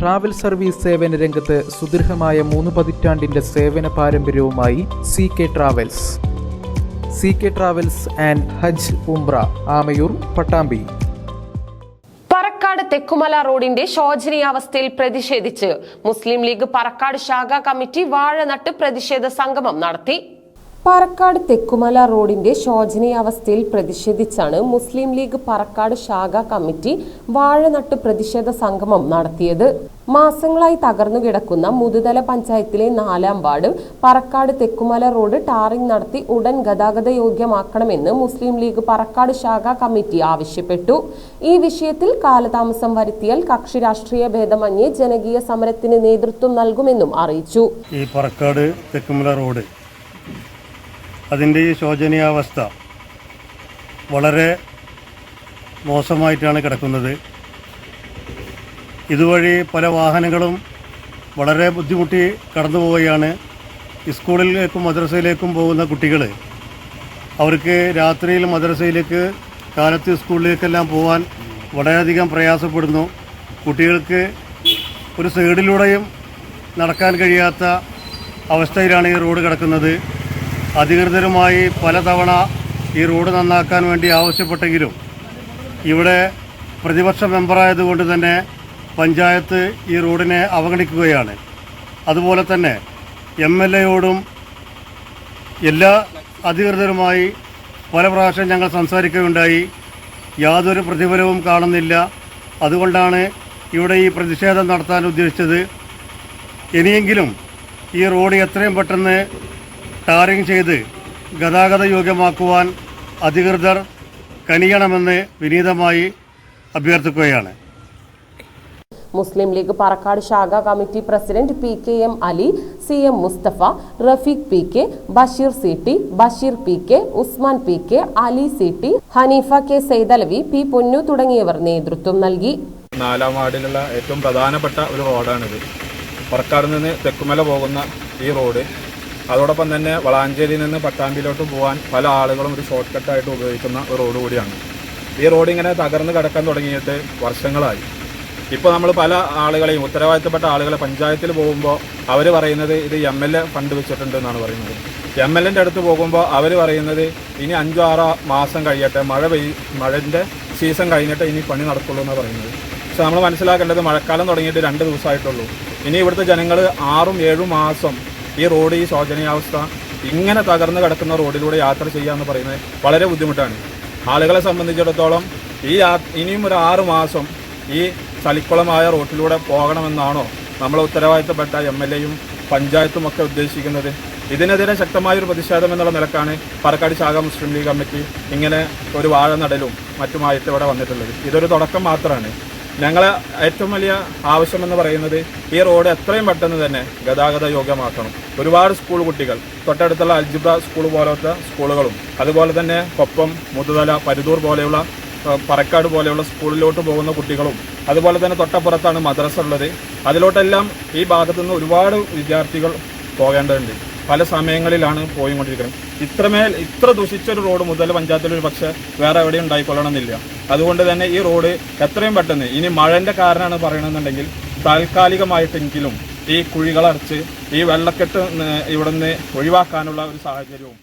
Travel service സേവന രംഗത്ത് സുദീർഘമായ മൂന്ന് പതിറ്റാണ്ടിന്റെ സേവന പാരമ്പര്യവുമായി C K travels C K travels and Hajj Umrah Amayur Pattambi. Parakkad Thekkumala റോഡിന്റെ ശോചനീയാവസ്ഥയിൽ പ്രതിഷേധിച്ച് മുസ്ലിം ലീഗ് പറക്കാട് ശാഖാ കമ്മിറ്റി വാഴനട്ട് പ്രതിഷേധ സംഗമം നടത്തി. പറക്കാട് തെക്കുമല റോഡിന്റെ ശോചനീയാവസ്ഥയിൽ പ്രതിഷേധിച്ചാണ് മുസ്ലിം ലീഗ് പാറക്കാട് ശാഖ കമ്മിറ്റി വാഴനട്ട് പ്രതിഷേധ സംഗമം നടത്തിയത്. മാസങ്ങളായി തകർന്നു കിടക്കുന്ന മുതുതല പഞ്ചായത്തിലെ നാലാം ward Parakkad Thekkumala road tarring നടത്തി ഉടൻ ഗതാഗത യോഗ്യമാക്കണമെന്ന് മുസ്ലിം ലീഗ് പറക്കാട് ശാഖ കമ്മിറ്റി ആവശ്യപ്പെട്ടു. ഈ വിഷയത്തിൽ കാലതാമസം വരുത്തിയാൽ കക്ഷി രാഷ്ട്രീയ ഭേദമന്യേ ജനകീയ സമരത്തിന് നേതൃത്വം നൽകുമെന്നും അറിയിച്ചു. ഈ പറക്കാട് തെക്കുമല റോഡ് അതിന്റെ ഈ ശോചനീയാവസ്ഥ വളരെ മോശമായിട്ടാണ് കിടക്കുന്നത്. ഇതുവഴി പല വാഹനങ്ങളും വളരെ ബുദ്ധിമുട്ടി കടന്നു പോവുകയാണ്. സ്കൂളിലേക്കും മദ്രസയിലേക്കും പോകുന്ന കുട്ടികൾ അവർക്ക് രാത്രിയിൽ മദ്രസയിലേക്ക് കാലത്ത് സ്കൂളിലേക്കെല്ലാം പോകാൻ വളരെയധികം പ്രയാസപ്പെടുന്നു. കുട്ടികൾക്ക് ഒരു സൈഡിലൂടെയും നടക്കാൻ കഴിയാത്ത അവസ്ഥയിലാണ് ഈ റോഡ് കിടക്കുന്നത്. അധികൃതരുമായി പലതവണ ഈ റോഡ് നന്നാക്കാൻ വേണ്ടി ആവശ്യപ്പെട്ടെങ്കിലും ഇവിടെ പ്രതിപക്ഷ മെമ്പറായതുകൊണ്ട് തന്നെ പഞ്ചായത്ത് ഈ റോഡിനെ അവഗണിക്കുകയാണ്. അതുപോലെ തന്നെ എം എൽ എയോടും എല്ലാ അധികൃതരുമായി പല പ്രാവശ്യം ഞങ്ങൾ സംസാരിക്കുകയുണ്ടായി. യാതൊരു പ്രതിഫലവും കാണുന്നില്ല. അതുകൊണ്ടാണ് ഇവിടെ ഈ പ്രതിഷേധം നടത്താൻ ഉദ്ദേശിച്ചത്. ഇനിയെങ്കിലും ഈ റോഡ് എത്രയും പെട്ടെന്ന് ടാറിങ് ചെയ്ത് ഗതാഗത യോഗ്യമാക്കുവാൻ അധികൃതർ കനിയണമെന്ന് വിനീതമായി അഭ്യർത്ഥിക്കുകയാണ്. മുസ്ലിം ലീഗ് പറക്കാട് ശാഖ committee president P K M Ali C M Musthafa Rafeeq P K Basheer C T Basheer P K Usman P K Ali C T Haneefa K Saidalavi P Ponnu തുടങ്ങിയവർ നേതൃത്വം നൽകി. നാലാം വാർഡിലുള്ള ഏറ്റവും പ്രധാനപ്പെട്ട ഒരു റോഡാണിത്. പറക്കാട് നിന്ന് തെക്കുമല പോകുന്ന ഈ റോഡ് അതോടൊപ്പം തന്നെ വളാഞ്ചേരിയിൽ നിന്ന് പട്ടാമ്പിയിലോട്ട് പോകാൻ പല ആളുകളും ഒരു ഷോർട്ട് കട്ടായിട്ട് ഉപയോഗിക്കുന്ന ഒരു റോഡ് കൂടിയാണ്. ഈ റോഡ് ഇങ്ങനെ തകർന്ന് കിടക്കാൻ തുടങ്ങിയിട്ട് വർഷങ്ങളായി. ഇപ്പോൾ നമ്മൾ പല ആളുകളെയും ഉത്തരവാദിത്തപ്പെട്ട ആളുകളെ പഞ്ചായത്തിൽ പോകുമ്പോൾ അവർ പറയുന്നത് ഇത് എം എൽ എ ഫണ്ട് വെച്ചിട്ടുണ്ട് എന്നാണ് പറയുന്നത്. എം എൽ എന്റെ അടുത്ത് പോകുമ്പോൾ അവർ പറയുന്നത് ഇനി അഞ്ചോ ആറോ മാസം കഴിയട്ടെ മഴ പെയ്യ് മഴന്റെ സീസൺ കഴിഞ്ഞിട്ട് ഇനി പണി നടക്കുള്ളൂ എന്നാണ് പറയുന്നത്. പക്ഷെ നമ്മൾ മനസ്സിലാക്കേണ്ടത് മഴക്കാലം തുടങ്ങിയിട്ട് രണ്ട് ദിവസമായിട്ടുള്ളൂ. ഇനി ഇവിടുത്തെ ജനങ്ങൾ ആറും ഏഴും മാസം ഈ റോഡ് ഈ ശോചനീയാവസ്ഥ ഇങ്ങനെ തകർന്നു കിടക്കുന്ന റോഡിലൂടെ യാത്ര ചെയ്യുക എന്ന് പറയുന്നത് വളരെ ബുദ്ധിമുട്ടാണ്. ആളുകളെ സംബന്ധിച്ചിടത്തോളം ഈ ഇനിയും ഒരു ആറ് മാസം ഈ ചളിക്കുളമായ റോട്ടിലൂടെ പോകണമെന്നാണോ നമ്മളെ ഉത്തരവാദിത്തപ്പെട്ട എം എൽ എയും പഞ്ചായത്തും ഒക്കെ ഉദ്ദേശിക്കുന്നത്. ഇതിനെതിരെ ശക്തമായൊരു പ്രതിഷേധം എന്നുള്ള നിലക്കാണ് പാലക്കാട് ശാഖ മുസ്ലിം ലീഗ് കമ്മിറ്റി ഇങ്ങനെ ഒരു വാഴ നടലും മറ്റുമായിട്ട് ഇവിടെ വന്നിട്ടുള്ളത്. ഇതൊരു തുടക്കം മാത്രമാണ്. ഞങ്ങളെ ഏറ്റവും വലിയ ആവശ്യമെന്ന് പറയുന്നത് ഈ റോഡ് എത്രയും പെട്ടെന്ന് തന്നെ ഗതാഗത യോഗ്യമാക്കണം. ഒരുപാട് സ്കൂൾ കുട്ടികൾ തൊട്ടടുത്തുള്ള അൽജിബ്ര സ്കൂൾ പോലത്തെ സ്കൂളുകളും അതുപോലെ തന്നെ കൊപ്പം മുതുതല പരുതൂർ പോലെയുള്ള പറക്കാട് പോലെയുള്ള സ്കൂളിലോട്ട് പോകുന്ന കുട്ടികളും അതുപോലെ തന്നെ തൊട്ടപ്പുറത്താണ് മദ്രസ ഉള്ളത്. അതിലോട്ടെല്ലാം ഈ ഭാഗത്തുനിന്ന് ഒരുപാട് വിദ്യാർത്ഥികൾ പോകേണ്ടതുണ്ട്. പല സമയങ്ങളിലാണ് പോയിക്കൊണ്ടിരിക്കുന്നത്. ഇത്രമേൽ ഇത്ര ദുഷിച്ചൊരു റോഡ് മുതൽ പഞ്ചായത്തിൽ ഒരു പക്ഷേ വേറെ എവിടെയും ഉണ്ടായിക്കൊള്ളണമെന്നില്ല. അതുകൊണ്ട് തന്നെ ഈ റോഡ് എത്രയും പെട്ടെന്ന് ഇനി മഴന്റെ കാരണമാണ് പറയണമെന്നുണ്ടെങ്കിൽ താൽക്കാലികമായിട്ടെങ്കിലും ഈ കുഴികളടച്ച് ഈ വെള്ളക്കെട്ട് ഇവിടുന്ന് ഒഴിവാക്കാനുള്ള ഒരു സാഹചര്യവും